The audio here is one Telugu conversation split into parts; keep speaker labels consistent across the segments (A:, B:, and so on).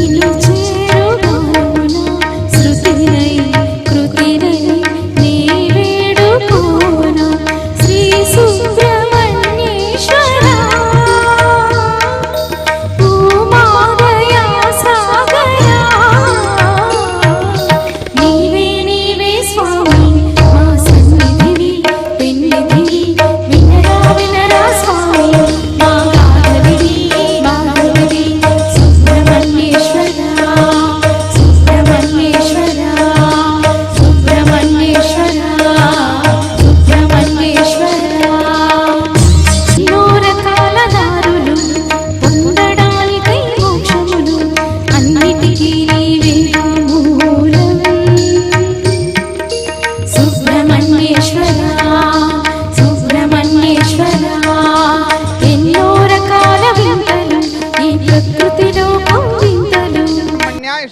A: 第六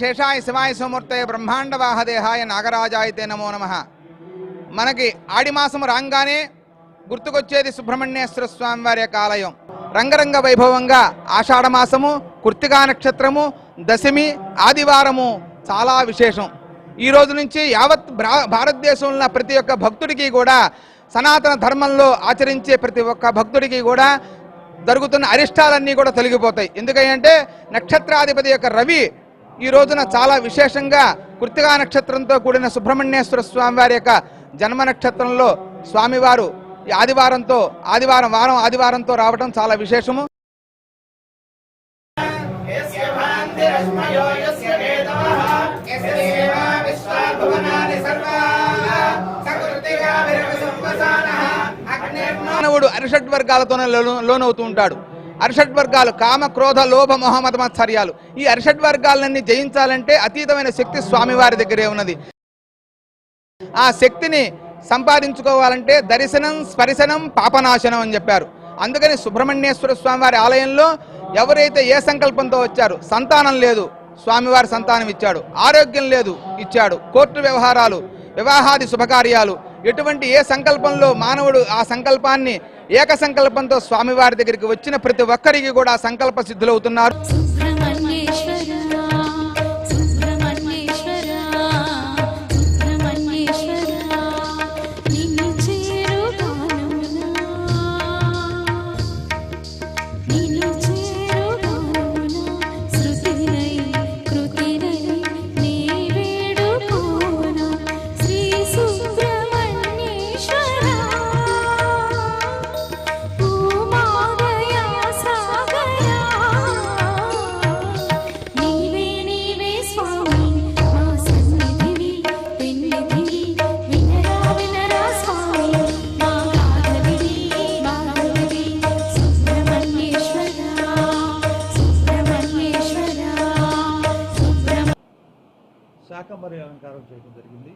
A: శేషాయ శివాయ సుమూర్తయ బ్రహ్మాండ వాహదేహాయ నాగరాజాయతే నమో నమ. మనకి ఆడి మాసం రాగానే గుర్తుకొచ్చేది సుబ్రహ్మణ్యేశ్వర స్వామి వారి యొక్క ఆలయం. రంగరంగ వైభవంగా ఆషాఢమాసము కృత్తికా నక్షత్రము దశమి ఆదివారము చాలా విశేషం. ఈ రోజు నుంచి యావత్ భారతదేశంలో ప్రతి ఒక్క భక్తుడికి కూడా సనాతన ధర్మంలో ఆచరించే ప్రతి ఒక్క భక్తుడికి కూడా జరుగుతున్న అరిష్టాలన్నీ కూడా తొలగిపోతాయి. ఎందుకంటే నక్షత్రాధిపతి యొక్క రవి ఈ రోజున చాలా విశేషంగా కృతికా నక్షత్రంతో కూడిన సుబ్రహ్మణ్యేశ్వర స్వామి వారి యొక్క జన్మ నక్షత్రంలో స్వామివారు ఆదివారంతో ఆదివారం వారం ఆదివారంతో రావడం చాలా విశేషము. మానవుడు అరిషడ్ వర్గాలతోనే లోను- లోనవుతూ ఉంటాడు. అరిషడ్ వర్గాలు కామ క్రోధ లోభ మొహమ్మద ఈ అరిషడ్ వర్గాలన్నీ జయించాలంటే అతీతమైన శక్తి స్వామివారి దగ్గరే ఉన్నది. ఆ శక్తిని సంపాదించుకోవాలంటే దర్శనం స్పరిశనం పాపనాశనం అని చెప్పారు. అందుకని సుబ్రహ్మణ్యేశ్వర స్వామివారి ఆలయంలో ఎవరైతే ఏ సంకల్పంతో వచ్చారు సంతానం లేదు. స్వామివారి సంతానం ఇచ్చాడు. ఆరోగ్యం లేదు ఇచ్చాడు. కోర్టు వ్యవహారాలు వివాహాది శుభకార్యాలు ఎటువంటి ఏ సంకల్పంలో మానవుడు ఆ సంకల్పాన్ని ఏక సంకల్పంతో స్వామివారి దగ్గరికి వచ్చిన ప్రతి ఒక్కరికి కూడా సంకల్ప సిద్ధులవుతున్నారు.
B: సుబ్రహ్మణ్యేశ్వర సుబ్రహ్మణ్యేశ్వర
C: శాకంబరి అలంకారం చేయడం జరిగింది.